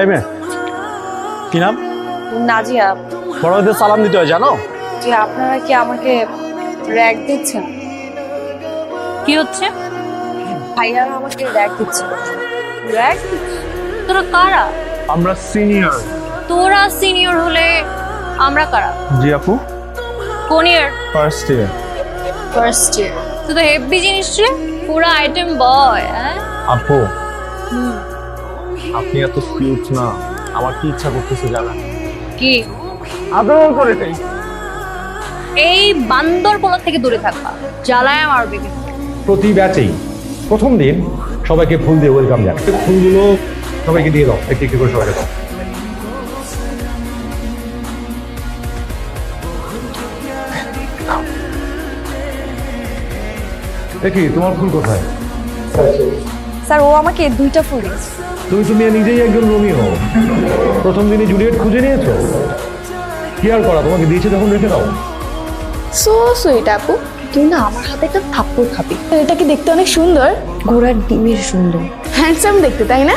এই মেয়ে কি নাম? নাজিয়া। বড়দের সালাম দিতে হয় জানো? যে আপনারা কি আমাকে র্যাক দিচ্ছেন? কি হচ্ছে? ভাইয়ারা আমাকে র্যাক দিচ্ছে। র্যাক তোরা কারা? আমরা সিনিয়র তোরা সিনিয়র হলে আমরা কারা? জি আপু। কোন year first year first year তুই তো হেভি জিনিস রে। পুরো আইটেম বয় হ্যাঁ? আপু। আপনি এত কিউট না। আমার কি ইচ্ছা করতেছে জানেন? কি? আদর করে দেই। এই বান্দর কোলা থেকে দূরে থাকবা। জ্বালায় আমার বেবি প্রতি ব্যাচেই প্রথম দিন সবাইকে ফুল দিয়ে ওয়েলকাম জানাই। ফুলগুলো সবাইকে দিয়ে দাও। একটি একটি করে সবাইকে দাও। দেখি তোমার ফুল কোথায়? স্যার ও আমাকে দুইটা ফুল দিয়েছে। তুমি তুমি নিজেই একজন রোমিও। প্রথম দিনই জুলিয়েট খুঁজে নিয়েছো। কি আর করা তোমাকে দিয়েছে যখন রেখে দাও। সো সুইট আপু তুই না আমার হাতে একটা থাপ্পড় খাবি। এটা কি দেখতে অনেক সুন্দর? ঘোড়ার ডিমের সুন্দর। হ্যান্ডসাম দেখতে তাই না?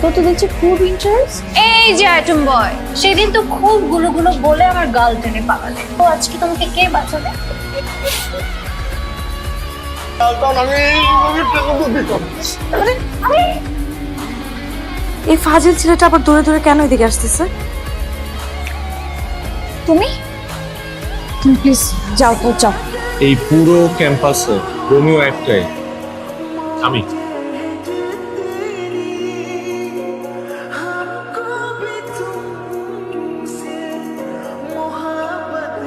তোর তো দেখছি খুব ইন্টারেস্ট এই যে আইটেম বয় সেদিন তো খুবগুলো গুলো বলে আমার গাল টেনে পালালে। তো আজকে তোমাকে কে বাঁচাবে? এই ফাজিল ছেলেটা আবার দূরে দূরে কেন এদিকে আসতেছে? তুমি? তুমি প্লিজ যাও তো যাও। এই পুরো ক্যাম্পাসে রোমিও একটাই। আমি।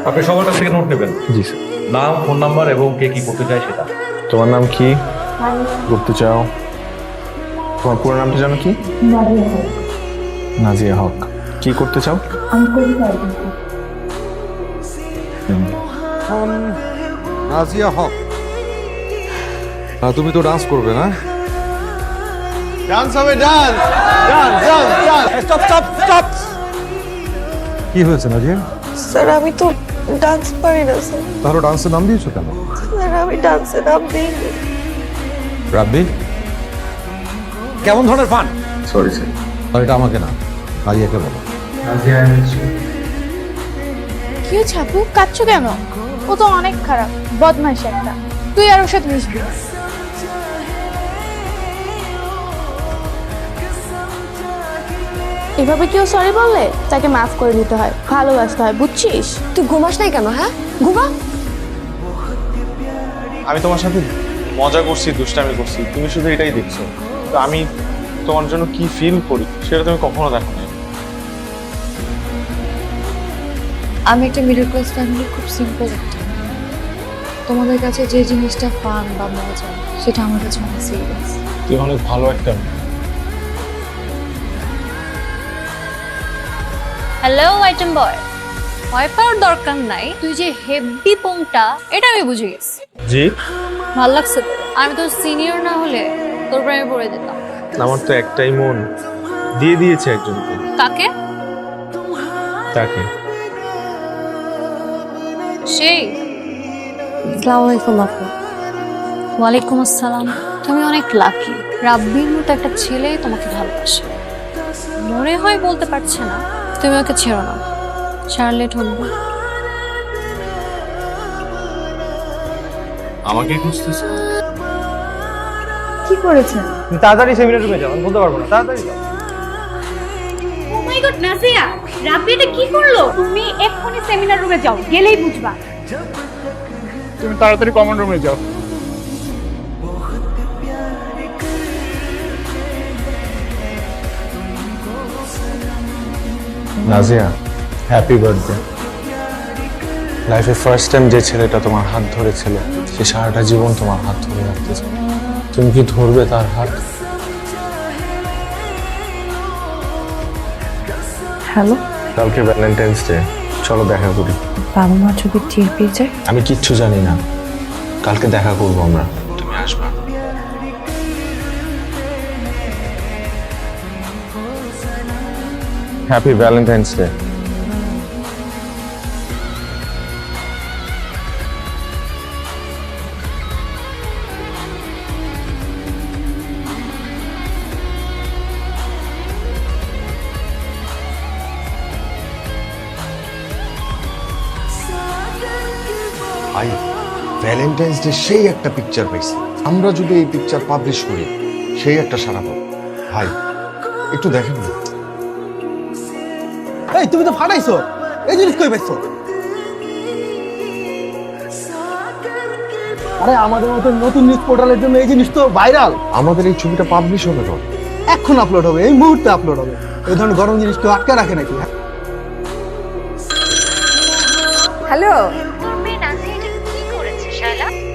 আপনি সবার কাছ থেকে নোট নেবেন। জি স্যার। নাম ফোন নাম্বার এবং কে কি করতে চায় সেটা। তোমার নাম কি? করতে চাও। তোমার পুরো নামটা জানো কি? নাজিয়া হক। কি করতে চাও? নাজিয়া হক। আহ, তুমি তো ডান্স করবে না? ডান্স হবে dance dance dance dance stop stop stop কি হয়েছে নাজিয়া? স্যার আমি তো ডান্স পারি না স্যার তাহলে ডান্সের নাম দিয়েছ কেন? স্যার আমি ডান্সের নাম দিই রাব্বি? কেমন ধরনের ফান? সরি স্যার আর এটা আমাকে না নাজিয়াকে বলো। কি হচ্ছে আপু? কাঁদছো কেন? ও তো অনেক খারাপ বদমাইশ একটা। তুই আর ওর সাথে মিশবি। এভাবে কেউ সরি বললে তাকে মাফ করে দিতে হয় ভালোবাসতে হয় বুঝছিস? তুই ঘুমাস নাই কেন হ্যাঁ? ঘুমা। আমি তোমার সাথে মজা করছি দুষ্টামি করছি তুমি শুধু এটাই দেখছ। তো আমি তোমার জন্য কি ফিল করি সেটা তুমি কখনো দেখো না আমি একটা মিডল ক্লাস ফ্যামিলি খুব সিম্পল একটা। তোমাদের কাছে যে জিনিসটা ফান বা মজা সেটা আমার কাছে অনেক সিরিয়াস তুই অনেক ভালো একটা হ্যালো আইটেম বয় ভয় পাওয়ার দরকার নাই। তুই যে হেভি পোংটা এটা আমি বুঝে গেছি। জি। ভালো লাগছে তো? আমি তো সিনিয়র না হলে তোর প্রেমে পড়ে যেতাম। আমার তো একটাই মন। দিয়ে দিয়েছে একজনকে। কাকে? তাকে। সেই। আসসালামু আলাইকুম আপু। ওয়ালাইকুম আসসালাম। তুমি অনেক লাকি রাব্বির মতো একটা ছেলে তোমাকে ভালোবাসে। মনে হয় বলতে পারছে না। তুমি ওকে ছেড়ো না। ছাড়লে ঠকবো আমাকে খুঁজতেছে। কি করেছেন? তুমি তাড়াতাড়ি সেমিনার রুমে যাও আমি বলতে পারব না। তাড়াতাড়ি যাও। ও মাই গড নাজিয়া রাব্বি এটা কি করল? তুমি এক্ষুনি সেমিনার রুমে যাও গেলেই বুঝবা। তুমি তাড়াতাড়ি কমন রুমে যাও। নাজিয়া হ্যাপি বার্থডে লাইফে ফার্স্ট টাইম যে ছেলেটা তোমার হাত ধরেছিল সে সারাটা জীবন তোমার হাত ধরে রাখতে চায়। তুমি কি ধরবে তার হাত? হ্যালো কালকে ভ্যালেন্টাইন্স ডে চলো দেখা করি। বাবা মা যদি টের পেয়ে যায়? আমি কিচ্ছু জানি না। কালকে দেখা করব আমরা। তুমি আসবা। Happy valentine's day valentine's day সেই একটা পিকচার পাইছি। আমরা যদি এই পিকচার পাবলিশ করি সেই একটা সারা পাবো। ভাই একটু দেখেন না। এই তুমি তো ফাটাইছো। এই জিনিস কই পাইছো? আরে আমাদের মতো নতুন নিউজ পোর্টালের জন্য এই জিনিস তো ভাইরাল আমাদের এই ছবিটা পাবলিশ হবে তো এখন আপলোড হবে এই মুহূর্তে আপলোড হবে। এই ধরনের গরম জিনিস কেউ আটকে রাখে নাকি? হ্যালো?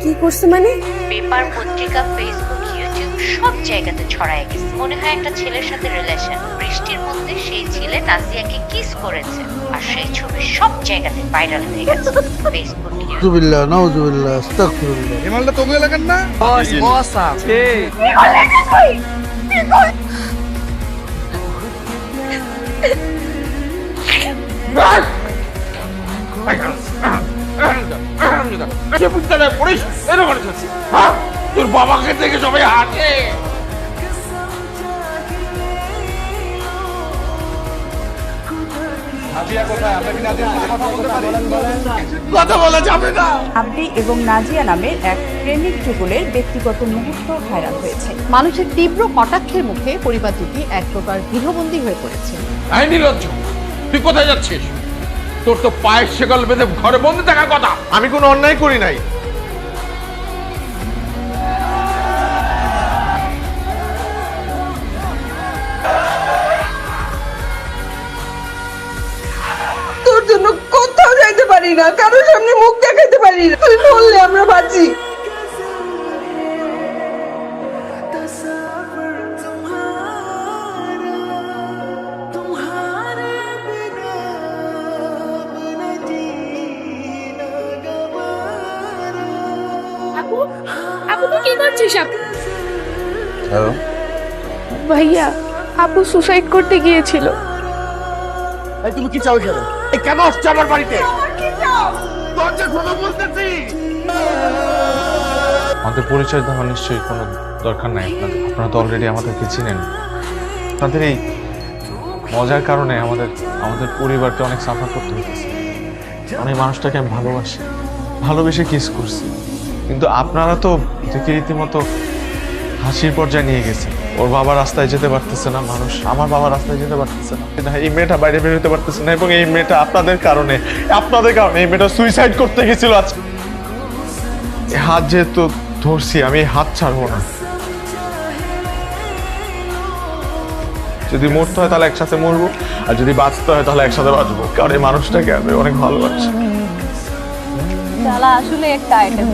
কি করছে মানে? পেপার পত্রিকা ফেসবুক ইউটিউব সব জায়গাতে ছড়ায় গেছে। মনে হয় একটা ছেলের সাথে রিলেশন বৃষ্টির মধ্যে সেই ছেলে নাসিয়াকে কিস করেছে। আর সেই ছবি সব জায়গাতে ভাইরাল হয়ে গেছে। ফেসবুক নাউজুবিল্লাহ নাউজুবিল্লাহ আস্তাগফিরুল্লাহ। হিমালটা তোকে এলাকার না। তোর বাবাকে দেখে সবাই হাসে। কথা বলা যাবে না। আব্দি এবং নাজিয়া নামের এক প্রেমিক যুগলের ব্যক্তিগত মুহূর্ত ভাইরাল হয়েছে। মানুষের তীব্র কটাক্ষের মুখে পরিবার দুটি এক প্রকার গৃহবন্দী হয়ে পড়েছে। তুই কোথায় যাচ্ছিস? তোর তো পায়ের সেগল বেঁধে ঘরে বন্ধ থাকার কথা। আমি কোনো অন্যায় করি নাই। তোর জন্য কোথাও যাইতে পারি না কারোর সামনে মুখ দেখাতে পারি না। তুই বললে আমরা বাঁচি। আপু আপু তুই কি করছিস আপু? হ্যালো? ভাইয়া আপু সুসাইড করতে গিয়েছিল। এই তুমি কি চাও এখানে? এই কেন আসছো আমার বাড়িতে? দরজা খোলো বলতেছি। আমাদের পরিচয় দেওয়ার নিশ্চয়ই কোনো দরকার নাই আপনাদের। আপনারা তো অলরেডি আমাদেরকে চিনেন। আপনাদের এই মজার কারণে আমাদের আমাদের পরিবারকে অনেক সাফার করতে হতেছে আমি মানুষটাকে আমি ভালোবাসি। ভালোবেসে কিস করছি। কিন্তু আপনারা তো এটাকে রীতিমতো হাসির পর্যায়ে নিয়ে গেছে ওর বাবা রাস্তায় যেতে পারতেছে না, মানুষ আমার বাবা রাস্তায় যেতে পারতেছে না। এই মেয়েটা বাইরে বের হতে পারতেছে না এবং এই মেয়েটা আপনাদের কারণে আপনাদের কারণে এই মেয়েটা সুইসাইড করতে গেছিল আজকে হাত যেহেতু ধরছি, আমি হাত ছাড়বো না। যদি মরতে হয় তাহলে একসাথে মরবো, আর যদি বাঁচতে হয় তাহলে একসাথে বাঁচবো, কারণ এই মানুষটাকে আমি অনেক ভালোবাসি। আসলে একটা আইটেম